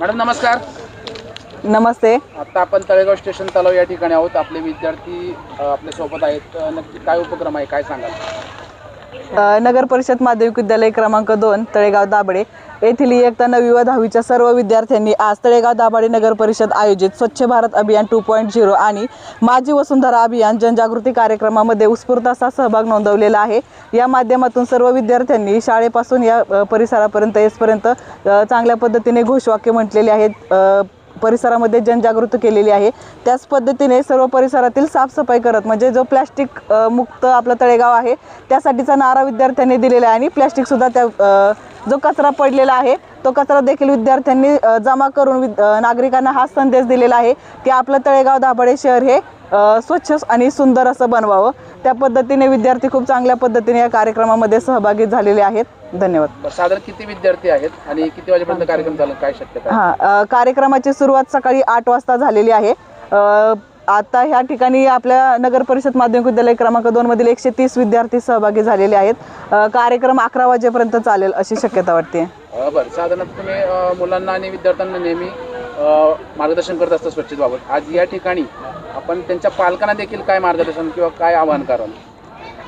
Madam नमस्कार. नमस्ते. आता आपण तळेगाव स्टेशन तलाव या ठिकाणी आहोत. आपले विद्यार्थी अ, आपल्यासोबत आहेत नक्की काय उपक्रम आहे? काय सांगाल? नगर परिषद माध्यमिक विद्यालय क्रमांक दोन तळेगाव दाबडे येथील इयत्ता नववी व दहावीच्या सर्व विद्यार्थ्यांनी आज तळेगाव दाभाडे नगर परिषद आयोजित स्वच्छ भारत अभियान टू पॉईंट झिरो आणि माझी वसुंधरा अभियान जनजागृती कार्यक्रमामध्ये उत्स्फूर्त असा सहभाग नोंदवलेला आहे. या माध्यमातून सर्व विद्यार्थ्यांनी शाळेपासून या परिसरापर्यंत येसपर्यंत चांगल्या पद्धतीने घोषवाक्य म्हटलेले आहेत. परिसरामध्ये जनजागृती केलेली आहे. त्याच पद्धतीने सर्व परिसरातील साफसफाई करत म्हणजे जो प्लॅस्टिक मुक्त आपलं तळेगाव आहे त्यासाठीचा नारा विद्यार्थ्यांनी दिलेला आहे आणि प्लॅस्टिकसुद्धा त्या जो कचरा पडलेला आहे तो कचरा देखील विद्यार्थ्यांनी जमा करून विद- नागरिकांना हा संदेश दिलेला आहे की आपलं तळेगाव दाभाडे शहर हे स्वच्छ आणि सुंदर असं बनवावं. त्या पद्धतीने विद्यार्थी खूप चांगल्या पद्धतीने या कार्यक्रमामध्ये सहभागी झालेले आहेत. धन्यवाद. साधारण किती विद्यार्थी आहेत आणि किती वाजेपर्यंत कार्यक्रम चालू काय शक्यता? हां कार्यक्रमाची सुरुवात सकाळी आठ वाजता झालेली आहे. आता ह्या ठिकाणी आपल्या नगर परिषद माध्यमिक विद्यालय क्रमांक दोन मधील एकशे तीस विद्यार्थी सहभागी झालेले आहेत. कार्यक्रम अकरा वाजेपर्यंत चालेल अशी शक्यता वाटते. बरं साधारणतः तुम्ही मुलांना आणि विद्यार्थ्यांना नेहमी मार्गदर्शन करत असता स्वच्छतेबाबत. आज या ठिकाणी आपण त्यांच्या पालकांना देखील काय मार्गदर्शन किंवा काय आवाहन कराल?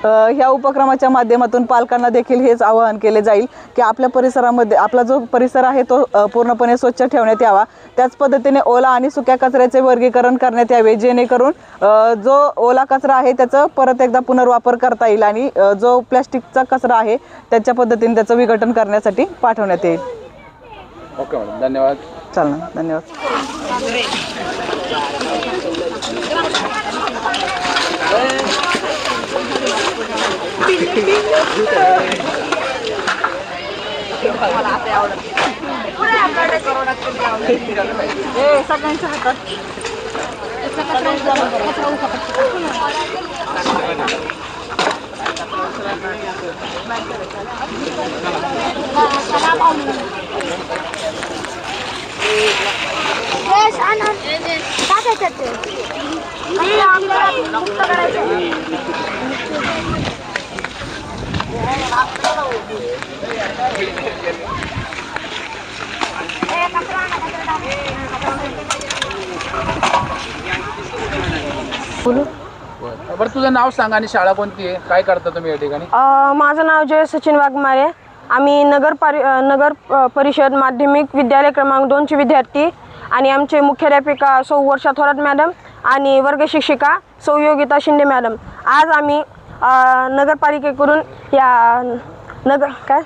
ह्या उपक्रमाच्या माध्यमातून पालकांना देखील हेच आवाहन केले जाईल की आपल्या परिसरामध्ये आपला जो परिसर आहे तो पूर्णपणे स्वच्छ ठेवण्यात यावा. त्याच पद्धतीने ओला आणि सुक्या कचऱ्याचे वर्गीकरण करण्यात यावे जेणेकरून जो ओला कचरा आहे त्याचं परत एकदा पुनर्वापर करता येईल आणि जो प्लॅस्टिकचा कचरा आहे त्याच्या पद्धतीने त्याचं विघटन करण्यासाठी पाठवण्यात येईल. ओके मॅडम धन्यवाद. चालणार धन्यवाद Yes, टाकायचं ते. मुक्त करायचं. बरं तुझं नाव सांग आणि शाळा कोणती आहे काय करता तुम्ही या ठिकाणी माझं नाव जय सचिन वाघमारे आम्ही नगर नगर परिषद माध्यमिक विद्यालय क्रमांक दोनचे विद्यार्थी आणि आमचे मुख्याध्यापिका सौ वर्षा थोरात मॅडम आणि वर्ग शिक्षिका सौ योगिता शिंदे मॅडम. आज आम्ही नगरपालिकेकडून या नगर काय?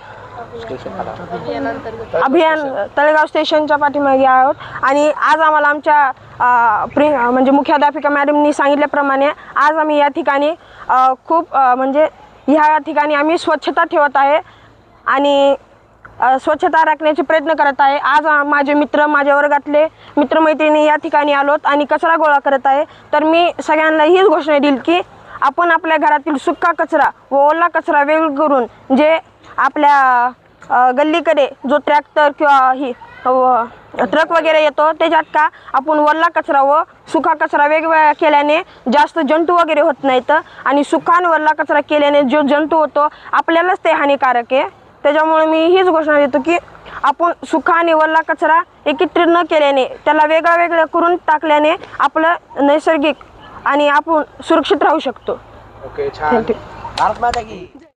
अभियान तळेगाव स्टेशनच्या पाठीमागे आहोत. आणि आज आम्हाला आमच्या प्रि म्हणजे मुख्याध्यापिका मॅडमनी सांगितल्याप्रमाणे आज आम्ही या ठिकाणी खूप म्हणजे ह्या ठिकाणी आम्ही स्वच्छता ठेवत आहे. आणि स्वच्छता राखण्याचे प्रयत्न करत आहे. आज माझे मित्र माझ्या वर्गातले मित्रमैत्रिणी या ठिकाणी आलोत आणि कचरा गोळा करत आहे. तर मी सगळ्यांना हीच घोषणा देईल की आपण आपल्या घरातील सुका कचरा व ओला कचरा वेगळं करून जे आपल्या गल्लीकडे जो ट्रॅक्टर किंवा ही ट्रक वगैरे येतो त्याच्यात का आपण वल्ला कचरा व सुका कचरा वेगवेगळ्या केल्याने जास्त जंतू वगैरे होत नाहीत आणि सुखा आणि वल्ला कचरा केल्याने जो जंतू होतो आपल्यालाच ते हानिकारक आहे. त्याच्यामुळे मी हीच घोषणा देतो की आपण सुका आणि वल्ला कचरा एकत्रित न केल्याने त्याला वेगळा वेगळं करून टाकल्याने आपलं नैसर्गिक आणि आपण सुरक्षित राहू शकतो. ओके छान. थँक्यू